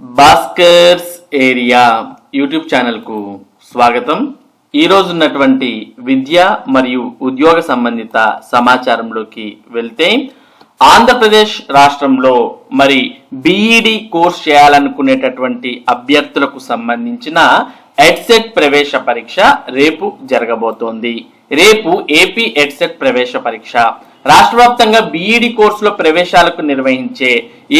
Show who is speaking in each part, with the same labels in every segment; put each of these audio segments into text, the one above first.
Speaker 1: Bhaskar's area YouTube ఛానల్కు స్వాగతం. ఈరోజు ఉన్నటువంటి విద్య మరియు ఉద్యోగ సంబంధిత సమాచారంలోకి వెళ్తే ఆంధ్రప్రదేశ్ రాష్ట్రంలో మరి బీఈడి కోర్స్ చేయాలనుకునేటటువంటి అభ్యర్థులకు సంబంధించిన ఎడ్సెట్ ప్రవేశ పరీక్ష రేపు జరగబోతోంది. రేపు ఏపీ ఎడ్సెట్ ప్రవేశ పరీక్ష. రాష్ట్ర వ్యాప్తంగా బీఈడి కోర్సులో ప్రవేశాలకు నిర్వహించే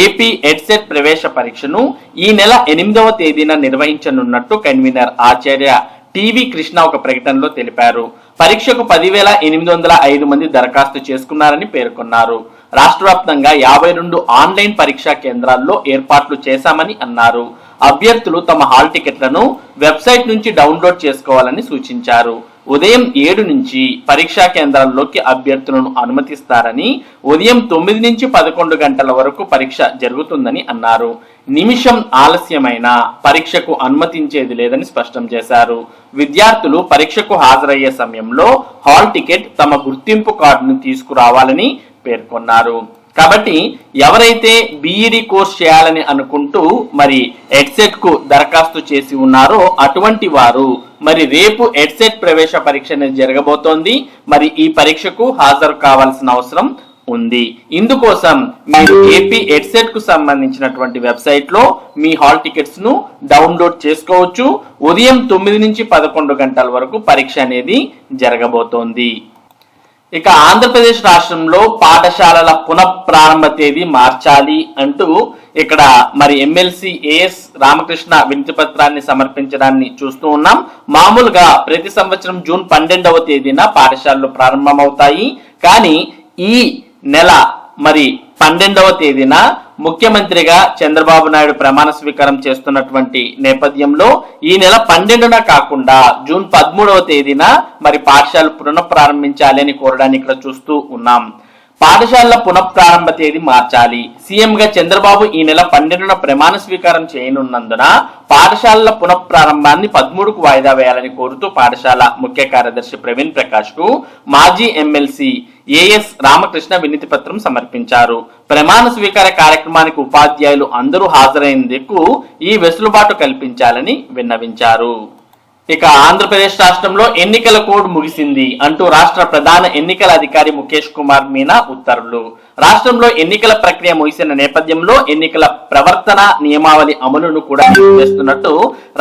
Speaker 1: ఏపీ ఎడ్సెట్ ప్రవేశ పరీక్షను ఈ నెల ఎనిమిదవ తేదీన నిర్వహించనున్నట్టు కన్వీనర్ ఆచార్య టీవీ కృష్ణ ఒక ప్రకటనలో తెలిపారు. పరీక్షకు పదివేల ఎనిమిది వందల ఐదు మంది దరఖాస్తు చేసుకున్నారని పేర్కొన్నారు. రాష్ట్ర వ్యాప్తంగా యాభై రెండు ఆన్లైన్ పరీక్షా కేంద్రాల్లో ఏర్పాట్లు చేశామని అన్నారు. అభ్యర్థులు తమ హాల్ టికెట్లను వెబ్సైట్ నుంచి డౌన్లోడ్ చేసుకోవాలని సూచించారు. ఉదయం ఏడు నుంచి పరీక్షా కేంద్రాల్లోకి అభ్యర్థులను అనుమతిస్తారని ఉదయం తొమ్మిది నుంచి పదకొండు గంటల వరకు పరీక్ష జరుగుతుందని అన్నారు. నిమిషం ఆలస్యమైన పరీక్షకు అనుమతించేది లేదని స్పష్టం చేశారు. విద్యార్థులు పరీక్షకు హాజరయ్యే సమయంలో హాల్ టికెట్ తమ గుర్తింపు కార్డును తీసుకురావాలని పేర్కొన్నారు. కాబట్టి ఎవరైతే బీఈడి కోర్స్ చేయాలని అనుకుంటూ మరి ఎడ్సెట్కు దరఖాస్తు చేసి ఉన్నారో అటువంటి వారు మరి రేపు ఎడ్సెట్ ప్రవేశ పరీక్ష అనేది జరగబోతోంది. మరి ఈ పరీక్షకు హాజరు కావాల్సిన అవసరం ఉంది. ఇందుకోసం మీరు ఏపీ ఎడ్సెట్కు సంబంధించినటువంటి వెబ్సైట్లో మీ హాల్ టికెట్స్ను డౌన్లోడ్ చేసుకోవచ్చు. ఉదయం తొమ్మిది నుంచి పదకొండు గంటల వరకు పరీక్ష అనేది జరగబోతోంది. ఇక ఆంధ్రప్రదేశ్ రాష్ట్రంలో పాఠశాలల పునఃప్రారంభ తేదీ మార్చాలి అంటూ ఇక్కడ మరి ఎమ్మెల్సీ ఏఎస్ రామకృష్ణ వినతి పత్రాన్ని సమర్పించడాన్ని చూస్తూ ఉన్నాం. మామూలుగా ప్రతి సంవత్సరం జూన్ పన్నెండవ తేదీన పాఠశాలలు ప్రారంభమవుతాయి. కానీ ఈ నెల మరి పన్నెండవ తేదీన ముఖ్యమంత్రిగా చంద్రబాబు నాయుడు ప్రమాణ స్వీకారం చేస్తున్నటువంటి నేపథ్యంలో ఈ నెల పన్నెండున కాకుండా జూన్ పదమూడవ తేదీన మరి పాఠశాలలు పునఃప్రారంభించాలి అని కోరడాన్ని ఇక్కడ చూస్తూ ఉన్నాం. పాఠశాలల పునఃప్రారంభ తేదీ మార్చాలి. సీఎంగా చంద్రబాబు ఈ నెల పన్నెండున ప్రమాణ స్వీకారం చేయనున్నందున పాఠశాలల పునఃప్రారంభాన్ని పదమూడుకు వాయిదా వేయాలని కోరుతూ పాఠశాల ముఖ్య కార్యదర్శి ప్రవీణ్ ప్రకాష్కు మాజీ ఎమ్మెల్సీ ఏఎస్ రామకృష్ణ వినతి పత్రం సమర్పించారు. ప్రమాణ స్వీకార కార్యక్రమానికి ఉపాధ్యాయులు అందరూ హాజరైనందుకు ఈ వెసులుబాటు కల్పించాలని విన్నవించారు. ఇక ఆంధ్రప్రదేశ్ రాష్ట్రంలో ఎన్నికల కోడ్ ముగిసింది అంటూ రాష్ట్ర ప్రధాన ఎన్నికల అధికారి ముఖేష్ కుమార్ మీనా ఉత్తర్వులు. రాష్ట్రంలో ఎన్నికల ప్రక్రియ ముగిసిన నేపథ్యంలో ఎన్నికల ప్రవర్తన నియమావళి అమలును కూడా చేస్తున్నట్టు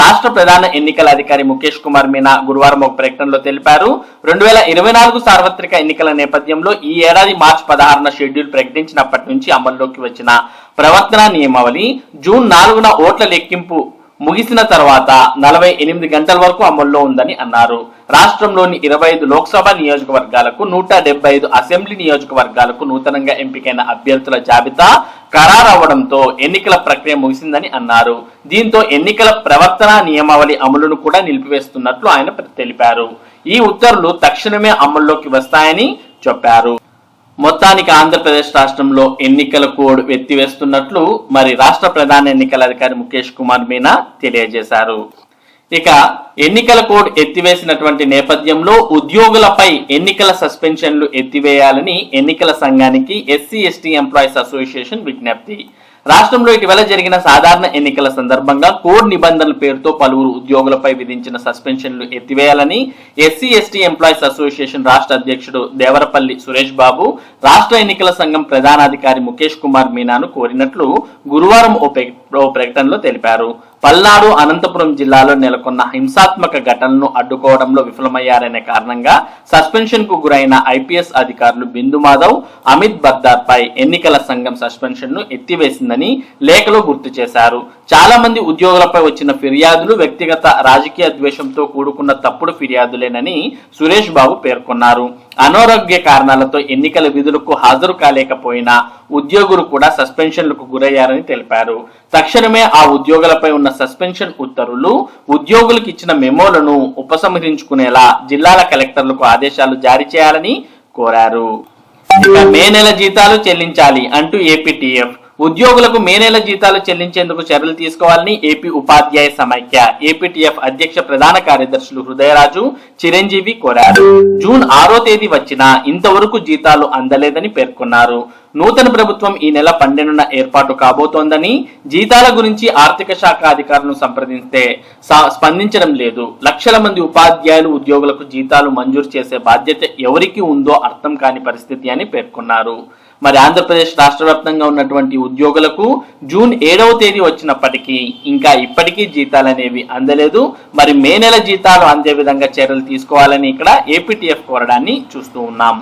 Speaker 1: రాష్ట్ర ప్రధాన ఎన్నికల అధికారి ముఖేష్ కుమార్ మీనా గురువారం ఒక ప్రకటనలో తెలిపారు. రెండు వేల ఇరవై నాలుగు సార్వత్రిక ఎన్నికల నేపథ్యంలో ఈ ఏడాది మార్చి పదహారున షెడ్యూల్ ప్రకటించినప్పటి నుంచి అమల్లోకి వచ్చిన ప్రవర్తన నియమావళి జూన్ నాలుగున ఓట్ల లెక్కింపు ముగిసిన తర్వాత నలభై ఎనిమిది గంటల వరకు అమల్లో ఉందని అన్నారు. రాష్ట్రంలోని ఇరవై ఐదు లోక్సభ నియోజకవర్గాలకు నూట డెబ్బై ఐదు అసెంబ్లీ నియోజకవర్గాలకు నూతనంగా ఎంపికైన అభ్యర్థుల జాబితా ఖరారవడంతో ఎన్నికల ప్రక్రియ ముగిసిందని అన్నారు. దీంతో ఎన్నికల ప్రవర్తన నియమావళి అమలును కూడా నిలిపివేస్తున్నట్లు ఆయన తెలిపారు. ఈ ఉత్తర్వులు తక్షణమే అమల్లోకి వస్తాయని చెప్పారు. మొత్తానికి ఆంధ్రప్రదేశ్ రాష్ట్రంలో ఎన్నికల కోడ్ ఎత్తివేస్తున్నట్లు మరి రాష్ట్ర ప్రధాన ఎన్నికల అధికారి ముఖేష్ కుమార్ మీనా తెలియజేశారు. ఇక ఎన్నికల కోడ్ ఎత్తివేసినటువంటి నేపథ్యంలో ఉద్యోగులపై ఎన్నికల సస్పెన్షన్లు ఎత్తివేయాలని ఎన్నికల సంఘానికి ఎస్సీ ఎస్టీ ఎంప్లాయీస్ అసోసియేషన్ విజ్ఞప్తి. రాష్ట్రంలో ఇటీవల జరిగిన సాధారణ ఎన్నికల సందర్భంగా కోడ్ నిబంధనల పేరుతో పలువురు ఉద్యోగులపై విధించిన సస్పెన్షన్లు ఎత్తివేయాలని ఎస్సీ ఎస్టీ ఎంప్లాయీస్ అసోసియేషన్ రాష్ట్ర అధ్యక్షుడు దేవరపల్లి సురేష్ బాబు రాష్ట్ర ఎన్నికల సంఘం ప్రధానాధికారి ముఖేష్ కుమార్ మీనాను కోరినట్లు గురువారం ఓ ప్రకటనలో తెలిపారు. పల్నాడు అనంతపురం జిల్లాలో నెలకొన్న హింసాత్మక ఘటనలను అడ్డుకోవడంలో విఫలమయ్యారనే కారణంగా సస్పెన్షన్కు గురైన ఐపీఎస్ అధికారులు బిందు మాధవ్ అమిత్ బర్దార్ పై ఎన్నికల సంఘం సస్పెన్షన్ను ఎత్తివేసిందని లేఖలో గుర్తు చేశారు. చాలా మంది ఉద్యోగులపై వచ్చిన ఫిర్యాదులు వ్యక్తిగత రాజకీయ ద్వేషంతో కూడుకున్న తప్పుడు ఫిర్యాదులేనని సురేష్ బాబు పేర్కొన్నారు. అనారోగ్య కారణాలతో ఎన్నికల విధులకు హాజరు కాలేకపోయినా ఉద్యోగులు కూడా సస్పెన్షన్లకు గురయ్యారని తెలిపారు. తక్షణమే ఆ ఉద్యోగులపై ఉన్న సస్పెన్షన్ ఉత్తర్వులు ఉద్యోగులకు ఇచ్చిన మెమోలను ఉపసంహరించుకునేలా జిల్లాల కలెక్టర్లకు ఆదేశాలు జారీ చేయాలని కోరారు. మే నెల జీతాలు చెల్లించాలి అంటూ ఏపీటీఎఫ్ ఉద్యోగులకు మే నెల జీతాలు చెల్లించేందుకు చర్యలు తీసుకోవాలని ఏపీ ఉపాధ్యాయ సమైక్య ఏపీటీఎఫ్ అధ్యక్ష ప్రధాన కార్యదర్శులు హృదయరాజు చిరంజీవి కోరారు. జూన్ ఆరో తేదీ వచ్చినా ఇంతవరకు జీతాలు అందలేదని పేర్కొన్నారు. నూతన ప్రభుత్వం ఈ నెల పన్నెండున ఏర్పాటు కాబోతోందని జీతాల గురించి ఆర్థిక శాఖ అధికారులను సంప్రదిస్తే స్పందించడం లేదు. లక్షల మంది ఉపాధ్యాయులు ఉద్యోగులకు జీతాలు మంజూరు చేసే బాధ్యత ఎవరికి ఉందో అర్థం కాని పరిస్థితి అని పేర్కొన్నారు. మరి ఆంధ్రప్రదేశ్ రాష్ట్ర వ్యాప్తంగా ఉన్నటువంటి ఉద్యోగులకు జూన్ ఏడవ తేదీ వచ్చినప్పటికీ ఇంకా ఇప్పటికీ జీతాలు అనేవి అందలేదు. మరి మే నెల జీతాలు అందే విధంగా చర్యలు తీసుకోవాలని ఇక్కడ ఏపీటీఎఫ్ కోరడాన్ని చూస్తూ ఉన్నాం.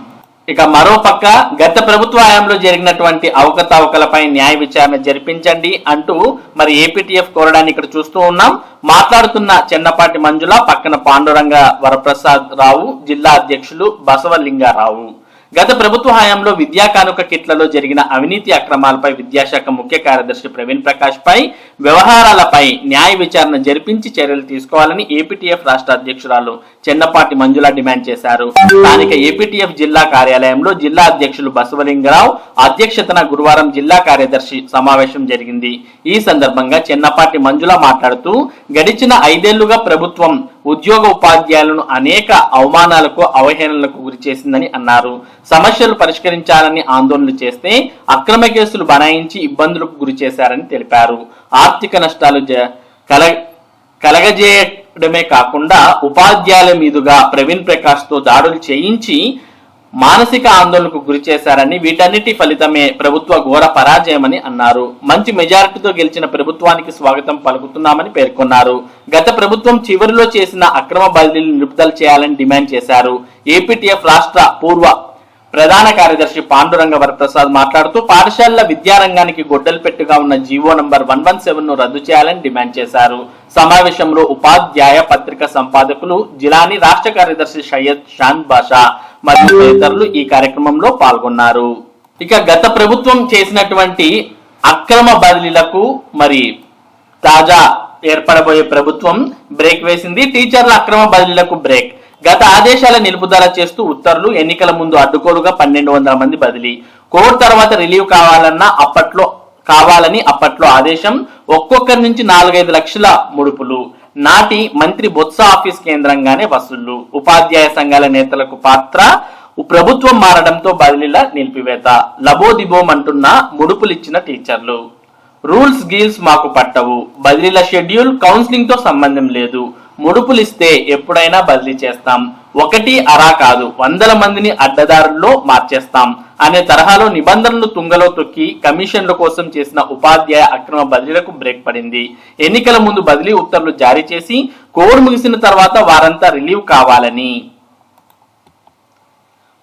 Speaker 1: ఇక మరో పక్క గత ప్రభుత్వ హయాంలో జరిగినటువంటి అవకతవకలపై న్యాయ విచారణ జరిపించండి అంటూ మరి ఏపీటీఎఫ్ కోరడాన్ని ఇక్కడ చూస్తూ ఉన్నాం. మాట్లాడుతున్న చెన్నపాటి మంజుల పక్కన పాండురంగ వరప్రసాద్ రావు జిల్లా అధ్యక్షులు బసవలింగారావు. గత ప్రభుత్వ హయాంలో విద్యా కానుక కిట్లలో జరిగిన అవినీతి అక్రమాలపై విద్యాశాఖ ముఖ్య కార్యదర్శి ప్రవీణ్ ప్రకాష్ పై వ్యవహారాలపై న్యాయ విచారణ జరిపించి చర్యలు తీసుకోవాలని ఏపీటీఎఫ్ రాష్ట్ర అధ్యక్షురాలు చెన్నపాటి మంజుల డిమాండ్ చేశారు. స్థానిక ఏపీటీఎఫ్ జిల్లా కార్యాలయంలో జిల్లా అధ్యక్షులు బసవలింగరావు అధ్యక్షతన గురువారం జిల్లా కార్యదర్శి సమావేశం జరిగింది. ఈ సందర్భంగా చెన్నపాటి మంజుల మాట్లాడుతూ గడిచిన ఐదేళ్ళుగా ప్రభుత్వం ఉద్యోగ ఉపాధ్యాయులను అనేక అవమానాలకు అవహేళనలకు గురి చేసిందని అన్నారు. సమస్యలు పరిష్కరించాలని ఆందోళనలు చేస్తే అక్రమ కేసులు బనాయించి ఇబ్బందులకు గురి చేశారని తెలిపారు. ఆర్థిక నష్టాలు జ- కల కలగజేయడమే కాకుండా ఉపాధ్యాయుల మీదుగా ప్రవీణ్ ప్రకాష్తో దాడులు చేయించి మానసిక ఆందోళనకు గురి చేశారని వీటన్నిటి ఫలితమే ప్రభుత్వ ఘోర పరాజయమని అన్నారు. మంచి మెజారిటీతో గెలిచిన ప్రభుత్వానికి స్వాగతం పలుకుతున్నామని పేర్కొన్నారు. గత ప్రభుత్వం చివరిలో చేసిన అక్రమ బదిలీలు నిలుపుదల చేయాలని డిమాండ్ చేశారు. ఏపీటీఎఫ్ రాష్ట్ర పూర్వ ప్రధాన కార్యదర్శి పాండురంగ వరప్రసాద్ మాట్లాడుతూ పాఠశాలల విద్యారంగానికి గొడ్డలు పెట్టుగా ఉన్న జీవో నంబర్ వన్ వన్ సెవెన్ను రద్దు చేయాలని డిమాండ్ చేశారు. సమావేశంలో ఉపాధ్యాయ పత్రిక సంపాదకులు జిలాని రాష్ట్ర కార్యదర్శి సయ్యద్ షాన్ బాషా మరియు తదితరులు ఈ కార్యక్రమంలో పాల్గొన్నారు. ఇక గత ప్రభుత్వం చేసినటువంటి అక్రమ బదిలీలకు మరి తాజా ఏర్పడబోయే ప్రభుత్వం బ్రేక్ వేసింది. టీచర్ల అక్రమ బదిలీలకు బ్రేక్. గత ఆదేశాల నిలుపుదల చేస్తూ ఉత్తర్వులు ఎన్నికల ముందు అడ్డుకోరుగా పన్నెండు వందల మంది బదిలీ. కోడ్ తర్వాత రిలీవ్ కావాలన్నా అప్పట్లో కావాలని అప్పట్లో ఆదేశం ఒక్కొక్కరి నుంచి నాలుగైదు లక్షల ముడుపులు. నాటి మంత్రి బొత్స ఆఫీస్ కేంద్రంగానే వసూళ్ళు. ఉపాధ్యాయ సంఘాల నేతలకు పాత్ర ప్రభుత్వం మారడంతో బదిలీల నిలిపివేత. లబోదిబోం అంటున్న ముడుపులిచ్చిన టీచర్లు. రూల్స్ గీల్స్ మాకు పట్టవు. బదిలీల షెడ్యూల్ కౌన్సిలింగ్తో సంబంధం లేదు. ముడుపులిస్తే ఎప్పుడైనా బదిలీ చేస్తాం. ఒకటి అరా కాదు వందల మందిని అడ్డదారుల్లో మార్చేస్తాం అనే తరహాలో నిబంధనలు తుంగలో తొక్కి కమిషన్ల కోసం చేసిన ఉపాధ్యాయ అక్రమ బదిలీలకు బ్రేక్ పడింది. ఎన్నికల ముందు బదిలీ ఉత్తర్వులు జారీ చేసి కోడ్ ముగిసిన తర్వాత వారంతా రిలీవ్ కావాలని.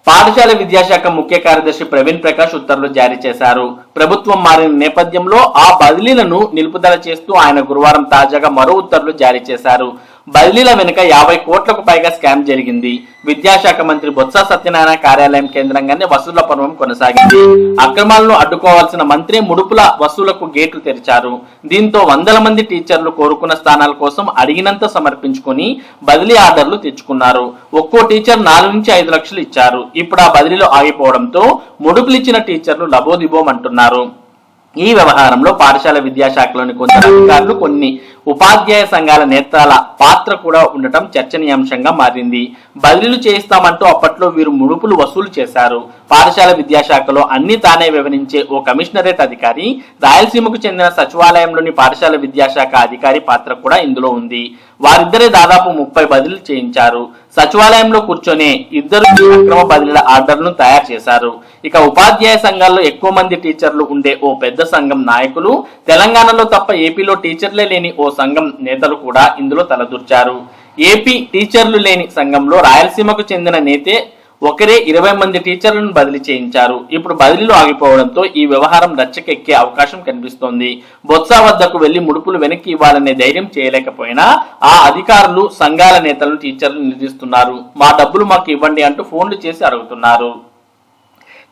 Speaker 1: పాఠశాల విద్యాశాఖ ముఖ్య కార్యదర్శి ప్రవీణ్ ప్రకాష్ ఉత్తర్వులు జారీ చేశారు. ప్రభుత్వం మారిన నేపథ్యంలో ఆ బదిలీలను నిలుపుదల చేస్తూ ఆయన గురువారం తాజాగా మరో ఉత్తర్వులు జారీ చేశారు. బదిలీల వెనుక యాభై కోట్లకు పైగా స్కామ్ జరిగింది. విద్యాశాఖ మంత్రి బొత్స సత్యనారాయణ కార్యాలయం కేంద్రంగానే వసూళ్ళ పర్వం కొనసాగింది. అక్రమాలను అడ్డుకోవాల్సిన మంత్రి ముడుపుల వసూలకు గేట్లు తెరిచారు. దీంతో వందల మంది టీచర్లు కోరుకున్న స్థానాల కోసం అడిగినంత సమర్పించుకుని బదిలీ ఆర్డర్లు తెచ్చుకున్నారు. ఒక్కో టీచర్ నాలుగు నుంచి ఐదు లక్షలు ఇచ్చారు. ఇప్పుడు ఆ బదిలీలు ఆగిపోవడంతో ముడుపులిచ్చిన టీచర్లు లబోదిబోమంటున్నారు. ఈ వ్యవహారంలో పాఠశాల విద్యాశాఖలోని కొందరు అధికారులు కొన్ని ఉపాధ్యాయ సంఘాల నేతల పాత్ర కూడా ఉండటం చర్చనీయాంశంగా మారింది. బదిలీలు చేయిస్తామంటూ అప్పట్లో వీరు ముడుపులు వసూలు చేశారు. పాఠశాల విద్యాశాఖలో అన్ని తానే వివరించే ఓ కమిషనరేట్ అధికారి రాయలసీమకు చెందిన సచివాలయంలోని పాఠశాల విద్యాశాఖ అధికారి పాత్ర కూడా ఇందులో ఉంది. వారిద్దరే దాదాపు ముప్పై బదిలీలు చేయించారు. సచివాలయంలో కూర్చొని ఇద్దరు అక్రమ బదిలీల ఆర్డర్లను తయారు చేశారు. ఇక ఉపాధ్యాయ సంఘాల్లో ఎక్కువ మంది టీచర్లు ఉండే ఓ పెద్ద సంఘం నాయకులు తెలంగాణలో తప్ప ఏపీలో టీచర్లే లేని ఓ సంఘం నేతలు కూడా ఇందులో తలదూర్చారు. ఏపీ టీచర్లు లేని సంఘంలో రాయలసీమకు చెందిన నేతే ఒకరే ఇరవై మంది టీచర్లను బదిలీ చేయించారు. ఇప్పుడు బదిలీలు ఆగిపోవడంతో ఈ వ్యవహారం రచ్చకెక్కే అవకాశం కనిపిస్తోంది. బొత్స వద్దకు వెళ్ళి ముడుపులు వెనక్కి ఇవ్వాలనే ధైర్యం చేయలేకపోయినా ఆ అధికారులు సంఘాల నేతలను టీచర్లు నిలదీస్తున్నారు మా డబ్బులు మాకు ఇవ్వండి అంటూ ఫోన్లు చేసి అడుగుతున్నారు.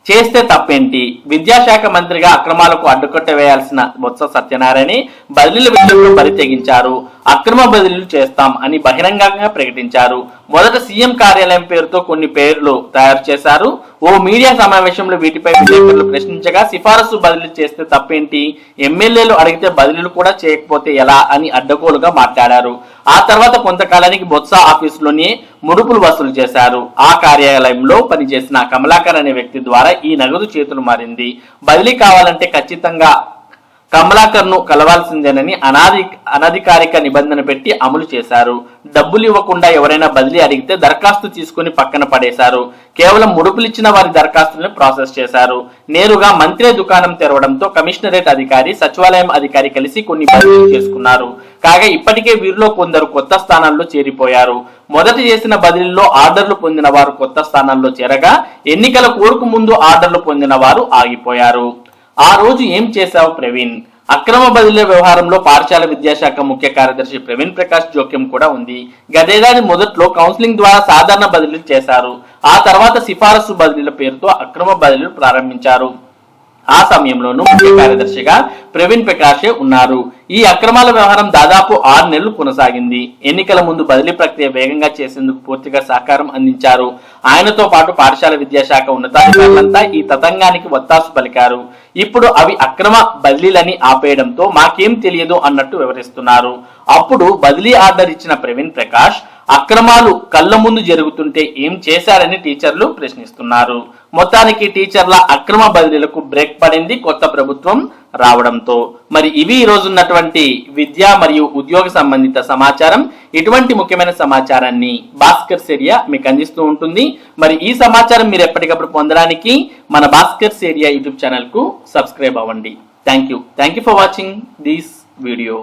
Speaker 1: చేస్తే తప్పేంటి? విద్యాశాఖ మంత్రిగా అక్రమాలకు అడ్డుకట్ట వేయాల్సిన బొత్స సత్యనారాయణ బదిలీల విషయంలో తెగించారు అక్రమ బదిలీలు చేస్తాం అని బహిరంగంగా ప్రకటించారు. మొదట సీఎం కార్యాలయం పేరుతో కొన్ని పేర్లు తయారు చేశారు. ఓ మీడియా సమావేశంలో వీటిపై విలేకరులు ప్రశ్నించగా సిఫారసు బదిలీ చేస్తే తప్పేంటి? ఎమ్మెల్యేలు అడిగితే బదిలీలు కూడా చేయకపోతే ఎలా అని అడ్డగోలుగా మాట్లాడారు. ఆ తర్వాత కొంతకాలానికి బొత్స ఆఫీసులోనే ముడుపులు వసూలు చేశారు. ఆ కార్యాలయంలో పనిచేసిన కమలాకర్ అనే వ్యక్తి ద్వారా ఈ నగదు చేతులు మారింది. బదిలీ కావాలంటే ఖచ్చితంగా కమలాకర్ను కలవాల్సిందేనని అనాది అనధికారిక నిబంధన పెట్టి అమలు చేశారు. డబ్బులు ఇవ్వకుండా ఎవరైనా బదిలీ అడిగితే దరఖాస్తు తీసుకుని పక్కన పడేశారు. కేవలం ముడుపులిచ్చిన వారి దరఖాస్తులను ప్రాసెస్ చేశారు. నేరుగా మంత్రి దుకాణం తెరవడంతో కమిషనరేట్ అధికారి సచివాలయం అధికారి కలిసి కొన్ని బదిలీలు చేసుకున్నారు. కాగా ఇప్పటికే వీరిలో కొందరు కొత్త స్థానాల్లో చేరిపోయారు. మొదట చేసిన బదిలీలో ఆర్డర్లు పొందిన వారు కొత్త స్థానాల్లో చేరగా ఎన్నికల కోరుకు ముందు ఆర్డర్లు పొందిన వారు ఆగిపోయారు. ఆ రోజు ఏం చేశావు ప్రవీణ్? అక్రమ బదిలీ వ్యవహారంలో పాఠశాల విద్యాశాఖ ముఖ్య కార్యదర్శి ప్రవీణ్ ప్రకాష్ జోక్యం కూడా ఉంది. గతేడాది మొదట్లో కౌన్సిలింగ్ ద్వారా సాధారణ బదిలీలు చేశారు. ఆ తర్వాత సిఫారసు బదిలీల పేరుతో అక్రమ బదిలీలు ప్రారంభించారు. ఆ సమయంలోనూ ముఖ్య కార్యదర్శిగా ప్రవీణ్ ప్రకాషే ఉన్నారు. ఈ అక్రమాల వ్యవహారం దాదాపు ఆరు నెలలు కొనసాగింది. ఎన్నికల ముందు బదిలీ ప్రక్రియ వేగంగా చేసేందుకు పూర్తిగా సహకారం అందించారు. ఆయనతో పాటు పాఠశాల విద్యాశాఖ ఉన్నతాధికారులంతా ఈ తతంగానికి వత్తాసు పలికారు. ఇప్పుడు అవి అక్రమ బదిలీలని ఆపేయడంతో మాకేం తెలియదు అన్నట్టు వివరిస్తున్నారు. అప్పుడు బదిలీ ఆర్డర్ ఇచ్చిన ప్రవీణ్ ప్రకాష్ అక్రమాలు కళ్ళ ముందు జరుగుతుంటే ఏం చేశారని టీచర్లు ప్రశ్నిస్తున్నారు. మొత్తానికి టీచర్ల అక్రమ బదిలీలకు బ్రేక్ పడింది కొత్త ప్రభుత్వం. రావడంతో. మరి ఇవి ఈ రోజు ఉన్నటువంటి విద్య మరియు ఉద్యోగ సంబంధిత సమాచారం. ఇటువంటి ముఖ్యమైన సమాచారాన్ని భాస్కర్ సేరియా మీకు అందిస్తూ ఉంటుంది. మరి ఈ సమాచారం మీరు ఎప్పటికప్పుడు పొందడానికి మన భాస్కర్ సేరియా యూట్యూబ్ ఛానల్కు సబ్స్క్రైబ్ అవ్వండి. Thank you thank you for watching this video